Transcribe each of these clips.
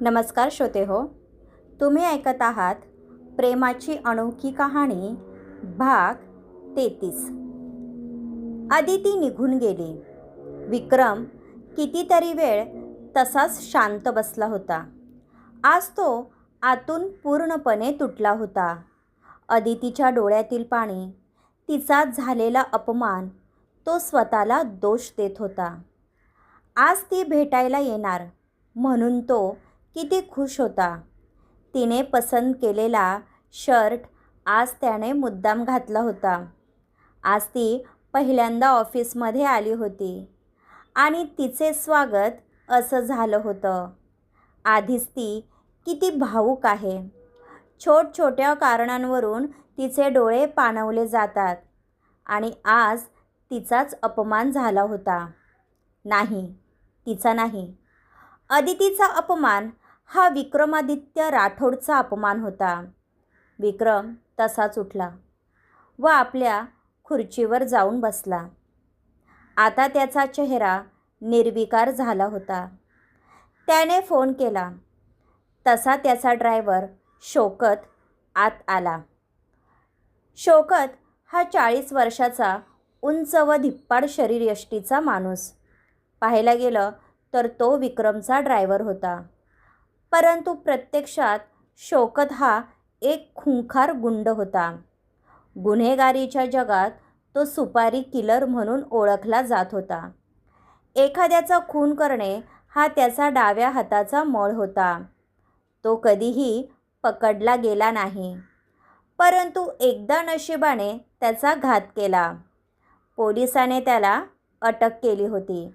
नमस्कार श्रोते हो तुम्ही ऐकत आहात प्रेमाची अनोखी कहाणी भाग तेहतीस. अदिती निघून गेली. विक्रम कितीतरी वेळ तसाच शांत बसला होता. आज तो आतून पूर्णपणे तुटला होता. अदितीच्या डोळ्यातील पाणी तिचा झालेला अपमान तो स्वतःला दोष देत होता. आज ती भेटायला येणार म्हणून तो किती खुश होता. तिने पसंत केलेला शर्ट आज त्याने मुद्दाम घातला होता. आज ती पहिल्यांदा ऑफिसमध्ये आली होती. आणि तिचे स्वागत असं झालं होतं. आधीच ती किती भावूक आहे. छोट छोट्या कारणांवरून तिचे डोळे पाणवले जातात. आणि आज तिचाच अपमान झाला होता. नाही तिचा नाही. अदितीचा अपमान हा विक्रमादित्य राठोडचा अपमान होता. विक्रम तसाच उठला व आपल्या खुर्चीवर जाऊन बसला. आता त्याचा चेहरा निर्विकार झाला होता. त्याने फोन केला. तसा त्याचा ड्रायव्हर शोकत आत आला. शोकत हा चाळीस वर्षाचा उंच व धिप्पाड शरीरयष्टीचा माणूस. पाहायला गेलं तर तो विक्रमचा ड्रायव्हर होता. परंतु प्रत्यक्षात शोकत हा एक खुंखार गुंड होता. गुन्हेगारीच्या जगात तो सुपारी किलर म्हणून ओळखला जात होता. एखाद्याचा खून करणे हा त्याचा डाव्या हाताचा मळ होता. तो कधीही पकडला गेला नाही. परंतु एकदा नशिबाने त्याचा घात केला. पोलिसाने त्याला अटक केली होती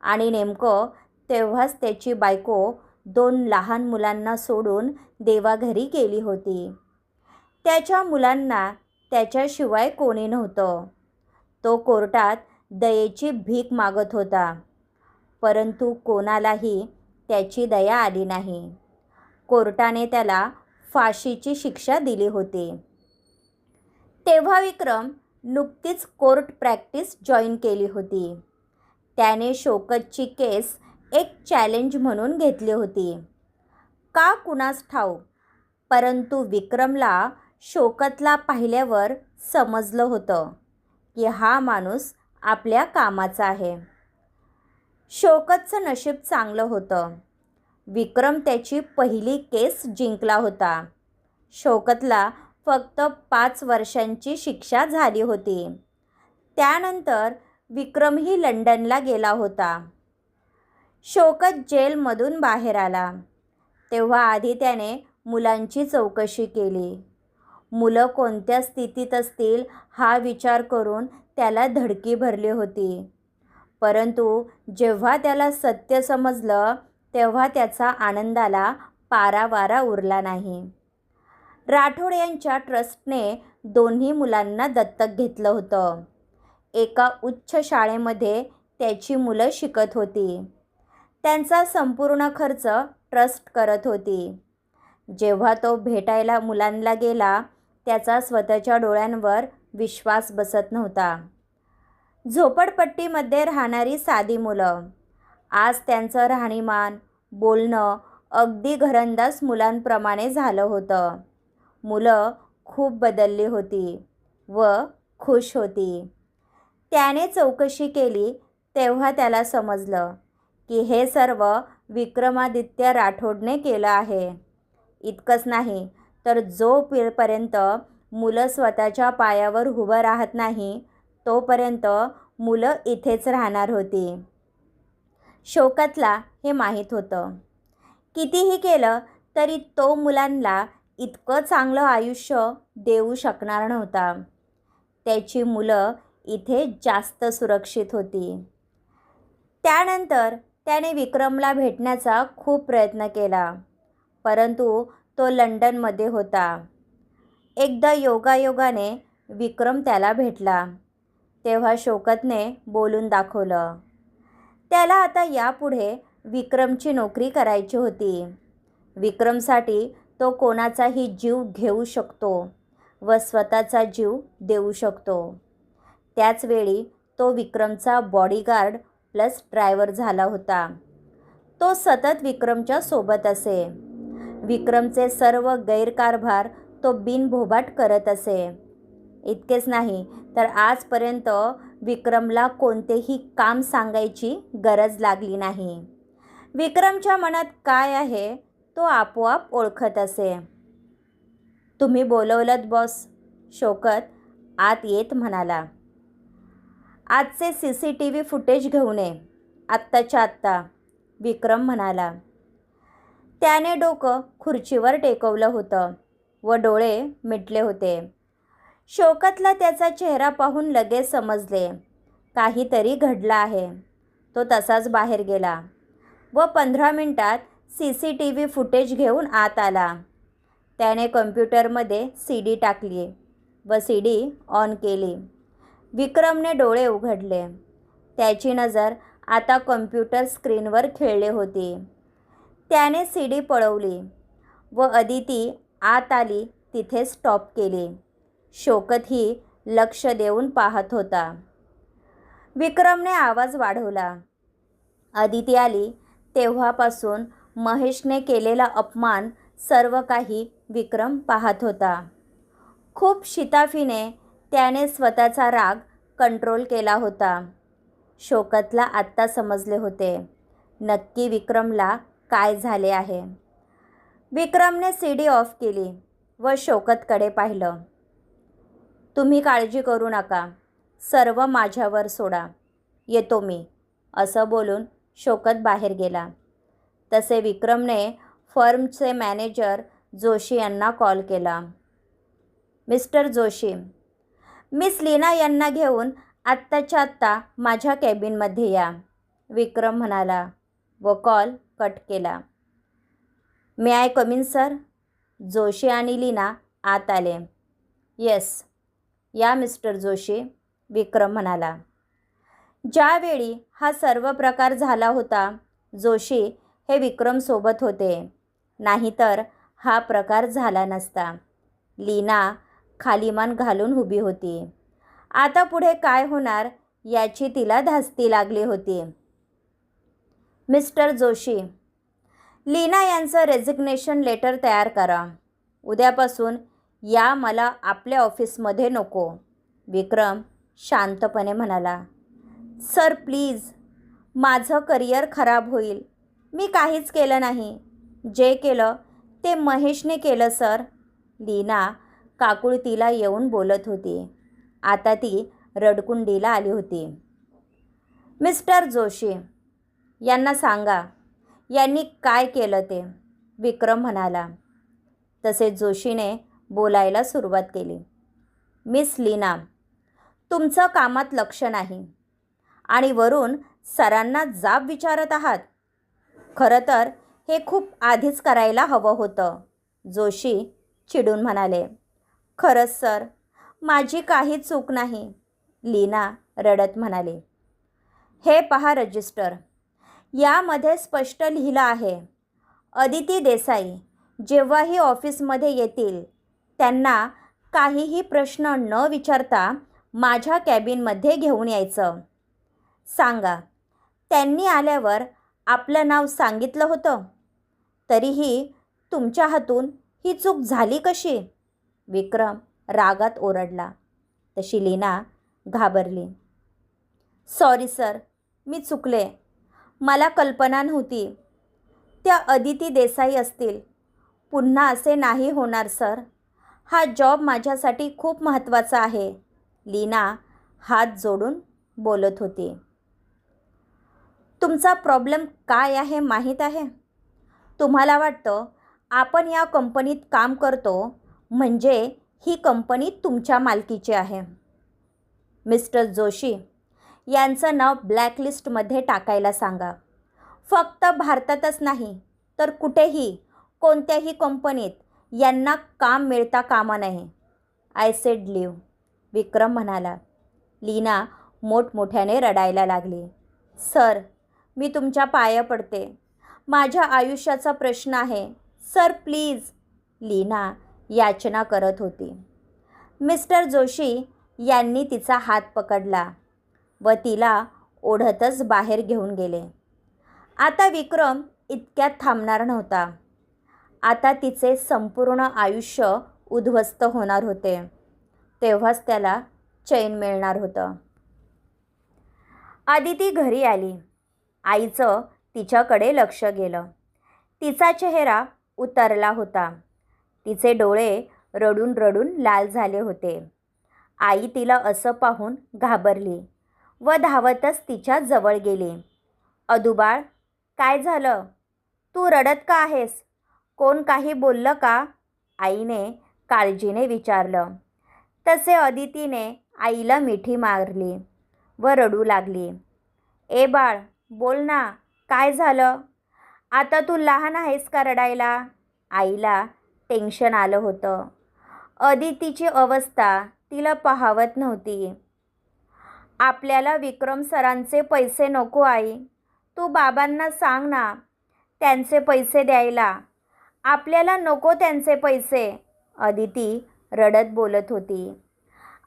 आणि नेमकं तेव्हाच त्याची बायको दोन लहान मुलांना सोडून देवाघरी गेली होती. त्याच्या मुलांना त्याच्याशिवाय कोणी नव्हतं. तो कोर्टात दयेची भीक मागत होता. परंतु कोणालाही त्याची दया आली नाही. कोर्टाने त्याला फाशीची शिक्षा दिली होती. तेव्हा विक्रम नुकतीच कोर्ट प्रॅक्टिस जॉईन केली होती. त्याने शोकतची केस एक चॅलेंज म्हणून घेतली होती. का कुणास ठाऊ परंतु विक्रमला शोकतला पाहिल्यावर समजलं होतं की हा माणूस आपल्या कामाचा आहे. शोकतचं नशीब चांगलं होतं. विक्रम त्याची पहिली केस जिंकला होता. शोकतला फक्त पाच वर्षांची शिक्षा झाली होती. त्यानंतर विक्रमही लंडनला गेला होता. शोकत जेलमधून बाहेर आला. तेव्हा आधी त्याने मुलांची चौकशी केली. मुलं कोणत्या स्थितीत असतील हा विचार करून त्याला धडकी भरली होती. परंतु जेव्हा त्याला सत्य समजलं तेव्हा त्याचा आनंदाला पारावारा उरला नाही. राठोड यांच्या ट्रस्टने दोन्ही मुलांना दत्तक घेतलं होतं. एका उच्च शाळेमध्ये त्याची मुलं शिकत होती. त्यांचा संपूर्ण खर्च ट्रस्ट करत होती. जेव्हा तो भेटायला मुलांना गेला त्याचा स्वतःच्या डोळ्यांवर विश्वास बसत नव्हता. झोपडपट्टीमध्ये राहणारी साधी मुलं. आज त्यांचं राहणीमान बोलणं अगदी घरंदाज मुलांप्रमाणे झालं होतं. मुलं खूप बदलली होती व खुश होती. त्याने चौकशी केली तेव्हा त्याला समजलं. की हे सर्व विक्रमादित्य राठोडने केलं आहे. इतकंच नाही तर जोपर्यंत मुलं स्वतःच्या पायावर उभं राहत नाही तोपर्यंत मुलं इथेच राहणार होती. शोकतला हे माहीत होतं. कितीही केलं तरी तो मुलांना इतकं चांगलं आयुष्य देऊ शकणार नव्हता. त्याची मुलं इथे जास्त सुरक्षित होती. त्यानंतर त्याने विक्रमला भेटण्याचा खूप प्रयत्न केला. परंतु तो लंडनमध्ये होता. एकदा योगायोगाने विक्रम त्याला भेटला. तेव्हा शोकतने बोलून दाखवलं. त्याला आता यापुढे विक्रमची नोकरी करायची होती. विक्रमसाठी तो कोणाचाही जीव घेऊ शकतो व स्वतःचा जीव देऊ शकतो. त्याचवेळी तो विक्रमचा बॉडीगार्ड प्लस ड्रायव्हर झाला होता. तो सतत विक्रमच्या सोबत असे. विक्रमचे सर्व गैरकारभार तो बिनभोबाट करत असे. इतकेच नाही तर आजपर्यंत विक्रमला कोणतेही काम सांगायची गरज लागली नाही. विक्रमच्या मनात काय आहे तो आपोआप ओळखत असे. तुम्ही बोलवलत बॉस शोकत आत येत म्हणाला. आजचे C C T V footage घेऊन ये आत्ताच्या आत्ता विक्रम म्हणाला. त्याने डोकं खुर्चीवर टेकवलं होतं व डोळे मिटले होते. शोकतला त्याचा चेहरा पाहून लगेच समजले. काहीतरी घडलं आहे. तो तसाच बाहेर गेला व पंधरा मिनटात C C T V footage घेऊन आत आला. त्याने कम्प्युटरमध्ये सी डी टाकली व सी डी ऑन केली. विक्रमने डोळे उघडले. त्याची नजर आता कम्प्युटर स्क्रीनवर खेळली होती. त्याने सी डी पळवली व अदिती आत आली तिथे स्टॉप केली. शोकत ही लक्ष देऊन पाहत होता. विक्रमने आवाज वाढवला. अदिती आली तेव्हापासून महेशने केलेला अपमान सर्व काही विक्रम पाहत होता. खूप शिताफीने त्याने स्वतःचा राग कंट्रोल केला होता. शोकतला आत्ता समजले होते. नक्की विक्रमला काय झाले आहे? विक्रमने सी डी ऑफ केली व शोकतकडे पाहिलं. तुम्ही काळजी करू नका. सर्व माझ्यावर सोडा. येतो मी. असं बोलून शोकत बाहेर गेला. तसे विक्रमने फर्मचे मॅनेजर जोशी यांना कॉल केला. मिस्टर जोशी मिस लीना यांना घेऊन आत्ताच्या आत्ता माझ्या कॅबिनमध्ये या. विक्रम म्हणाला व कॉल कट केला. May I come in sir? Joshi आणि लीना आत आले. येस. या मिस्टर जोशी विक्रम म्हणाला. ज्यावेळी हा सर्व प्रकार झाला होता जोशी हे विक्रमसोबत होते. नाहीतर हा प्रकार झाला नसता. लीना खालीमान घालून उभी होती. आता पुढे काय होणार याची तिला धास्ती लागली होती. मिस्टर जोशी लीना यांचं रेझिग्नेशन लेटर तयार करा. उद्यापासून या मला आपल्या ऑफिसमध्ये नको. विक्रम शांतपणे म्हणाला सर प्लीज माझं करिअर खराब होईल. मी काहीच केलं नाही. जे केलं ते महेशने केलं सर. लीना काकुळतीला येऊन बोलत होती. आता ती रडकुंडीला आली होती. मिस्टर जोशी यांना सांगा यांनी काय केलं ते? विक्रम म्हणाला. तसेच जोशीने बोलायला सुरुवात केली. मिस लीना तुमचं कामात लक्ष नाही आणि वरून सरांना जाब विचारत आहात. खरं तर हे खूप आधीच करायला हवं होतं जोशी चिडून म्हणाले. खरंच सर. माझी काही चूक नाही लीना रडत म्हणाले. हे पहा रजिस्टर. यामध्ये स्पष्ट लिहिलं आहे अदिती देसाई जेव्हाही ऑफिसमध्ये येतील त्यांना काहीही प्रश्न न विचारता माझ्या कॅबिनमध्ये घेऊन यायचं. सांगा त्यांनी आल्यावर आपलं नाव सांगितलं होतं? तरीही तुमच्या हातून ही चूक झाली कशी? विक्रम रागात ओरडला. तशी लीना घाबरली. Sorry sir. मी चुकले. मला कल्पना नव्हती. त्या अदिती देसाई असतील. पुन्हा असे नाही होणार सर. हा जॉब माझ्यासाठी खूप महत्त्वाचा आहे. लीना हात जोडून बोलत होती. तुमचा प्रॉब्लेम काय आहे माहीत आहे? तुम्हाला वाटतं आपण या कंपनीत काम करतो म्हणजे ही कंपनी तुमच्या मालकीची आहे. मिस्टर जोशी यांचं नाव ब्लॅकलिस्टमध्ये टाकायला सांगा. फक्त भारतातच नाही तर कुठेही कोणत्याही कंपनीत यांना काम मिळता कामा नये. आय सेड लिव्ह विक्रम म्हणाला. लीना मोठमोठ्याने रडायला लागली. सर मी तुमच्या पाया पडते. माझ्या आयुष्याचा प्रश्न आहे. Sir please. लीना याचना करत होती. मिस्टर जोशी यांनी तिचा हात पकडला व तिला ओढतच बाहेर घेऊन गेले. आता विक्रम इतक्यात थांबणार नव्हता. आता तिचे संपूर्ण आयुष्य उद्ध्वस्त होणार होते. तेव्हाच त्याला चैन मिळणार होतं. आदिती घरी आली. आईचं तिच्याकडे लक्ष गेलं. तिचा चेहरा उतरला होता. तिचे डोळे रडून रडून लाल झाले होते. आई तिला असं पाहून घाबरली व धावतच तिच्या जवळ गेली. अदुबाळ काय झालं? तू रडत का आहेस? कोण काही बोललं का? आईने काळजीने विचारलं. तसे अदितीने आईला मिठी मारली व रडू लागली. ए बाळ बोल ना काय झालं? आता तू लहान आहेस का रडायला? आईला टेन्शन आलं होतं. अदितीची अवस्था तिला पाहावत नव्हती. आपल्याला विक्रम सरांचे पैसे नको आई. तू बाबांना सांग ना त्यांचे पैसे द्यायला. आपल्याला नको त्यांचे पैसे अदिती रडत बोलत होती.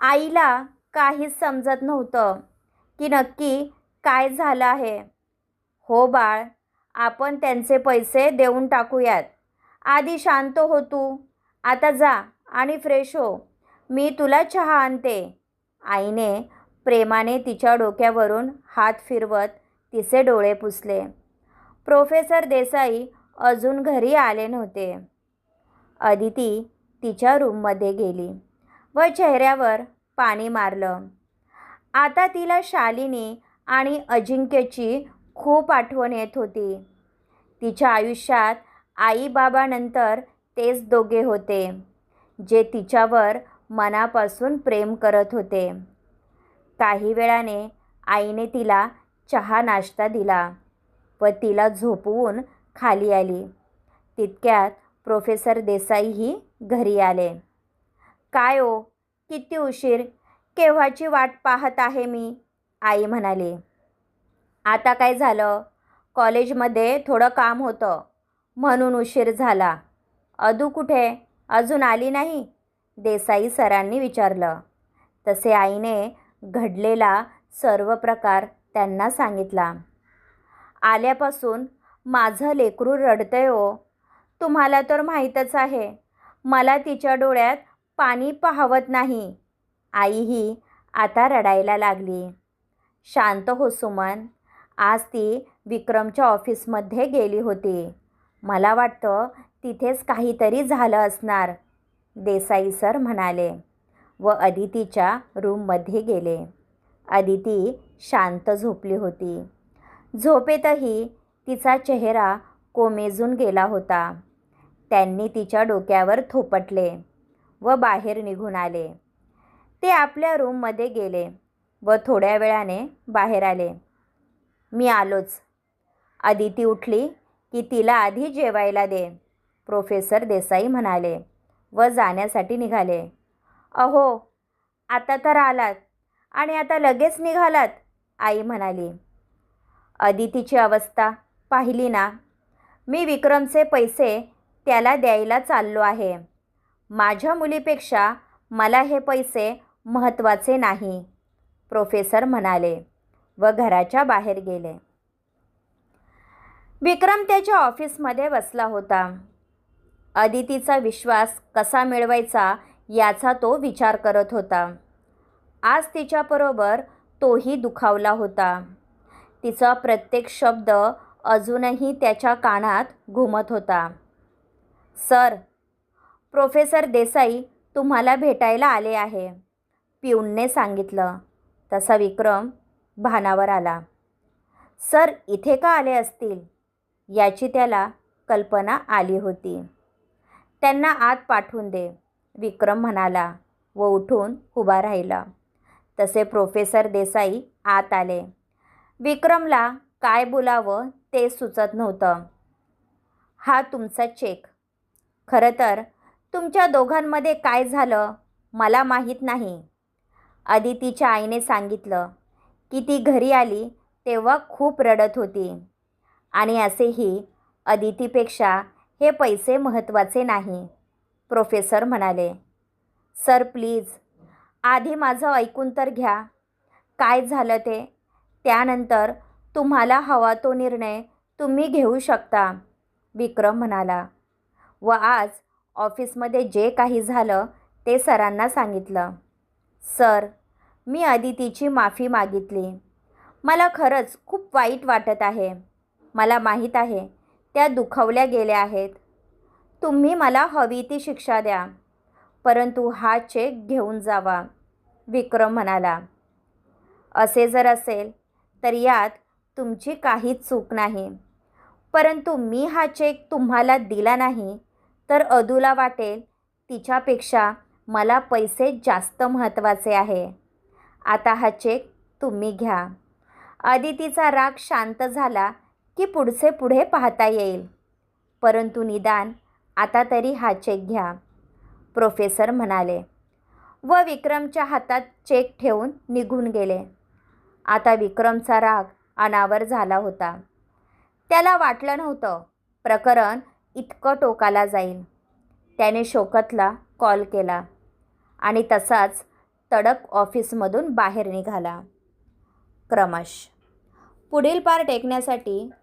आईला काहीच समजत नव्हतं की नक्की काय झालं आहे. हो बाळ आपण त्यांचे पैसे देऊन टाकूयात. आधी शांत हो तू. आता जा आणि फ्रेश हो. मी तुला चहा आणते. आईने प्रेमाने तिच्या डोक्यावरून हात फिरवत तिचे डोळे पुसले. प्रोफेसर देसाई अजून घरी आले नव्हते. अदिती तिच्या रूममध्ये गेली व चेहऱ्यावर पाणी मारलं. आता तिला शालिनी आणि अजिंक्यची खूप आठवण येत होती. तिच्या आयुष्यात आईबाबानंतर तेच दोघे होते जे तिच्यावर मनापासून प्रेम करत होते. काही वेळाने आईने तिला चहा नाश्ता दिला व तिला झोपवून खाली आली. तितक्यात प्रोफेसर देसाईही घरी आले. काय ओ किती उशीर? केव्हाची वाट पाहत आहे मी? आई म्हणाली. आता काय झालं? कॉलेजमध्ये थोडं काम होतं. म्हणून उशीर झाला. अदू कुठे? अजून आली नाही? देसाई सरांनी विचारलं. तसे आईने घडलेला सर्व प्रकार त्यांना सांगितला. आल्यापासून माझं लेकरू रडतंय हो तुम्हाला तर माहीतच आहे मला तिच्या डोळ्यात पाणी पाहवत नाही. आईही आता रडायला लागली. शांत हो सुमन. आज ती विक्रमच्या ऑफिसमध्ये गेली होती. मला वाटतं तिथेच काहीतरी झालं असणार देसाई सर म्हणाले व अदितीच्या रूममध्ये गेले. अदिती शांत झोपली होती. झोपेतही तिचा चेहरा कोमेजून गेला होता. त्यांनी तिच्या डोक्यावर थोपटले व बाहेर निघून आले. ते आपल्या रूममध्ये गेले व थोड्या वेळाने बाहेर आले. मी आलोच. अदिती उठली की तिला आधी जेवायला दे प्रोफेसर देसाई म्हणाले व जाण्यासाठी निघाले. अहो आता तर आलात आणि आता लगेच निघालात आई म्हणाली. अदितीची अवस्था पाहिली ना. मी विक्रमचे पैसे त्याला द्यायला चाललो आहे. माझ्या मुलीपेक्षा मला हे पैसे महत्त्वाचे नाही प्रोफेसर म्हणाले व घराच्या बाहेर गेले. विक्रम त्याच्या ऑफिसमध्ये बसला होता. अदितीचा विश्वास कसा मिळवायचा याचा तो विचार करत होता. आज तिच्याबरोबर तोही दुखावला होता. तिचा प्रत्येक शब्द अजूनही त्याच्या कानात घुमत होता. सर प्रोफेसर देसाई तुम्हाला भेटायला आले आहे पिऊनने सांगितलं. तसा विक्रम भानावर आला. सर इथे का आले असतील? याची त्याला कल्पना आली होती. त्यांना आत पाठवून दे विक्रम म्हणाला व उठून उभा राहिला. तसे प्रोफेसर देसाई आत आले. विक्रमला काय बोलावं ते सुचत नव्हतं. हा तुमचा चेक. खरं तर तुमच्या दोघांमध्ये काय झालं मला माहीत नाही. अदितीच्या आईने सांगितलं की ती घरी आली तेव्हा खूप रडत होती. आणि असेही अदितीपेक्षा हे पैसे महत्त्वाचे नाही प्रोफेसर म्हणाले. सर प्लीज आधी माझं ऐकून तर घ्या. काय झालं ते? त्यानंतर तुम्हाला हवा तो निर्णय तुम्ही घेऊ शकता विक्रम म्हणाला. व आज ऑफिसमध्ये जे काही झालं ते सरांना सांगितलं. सर मी अदितीची माफी मागितली. मला खरंच खूप वाईट वाटत आहे. मला माहीत आहे. त्या दुखवल्या गेल्या आहेत. तुम्ही मला हवी ती शिक्षा द्या. परंतु हा चेक घेऊन जावा विक्रम म्हणाला. असे जर असेल तर यात तुमची काहीच चूक नाही. परंतु मी हा चेक तुम्हाला दिला नाही तर अदूला वाटेल तिच्यापेक्षा मला पैसे जास्त महत्त्वाचे आहे. आता हा चेक तुम्ही घ्या. आदितीचा राग शांत झाला की पुढचे पुढे पाहता येईल. परंतु निदान आता तरी हा चेक घ्या. प्रोफेसर म्हणाले व विक्रमच्या हातात चेक ठेवून निघून गेले. आता विक्रमचा राग अनावर झाला होता. त्याला वाटलं नव्हतं प्रकरण इतकं टोकाला जाईल. त्याने शोकतला कॉल केला आणि तसाच तडक ऑफिसमधून बाहेर निघाला. क्रमश. पुढील पार टेकण्यासाठी